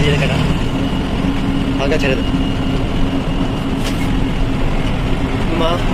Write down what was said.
দিয়ে রেখাটা হালকা ছেড়ে দেন 엄마.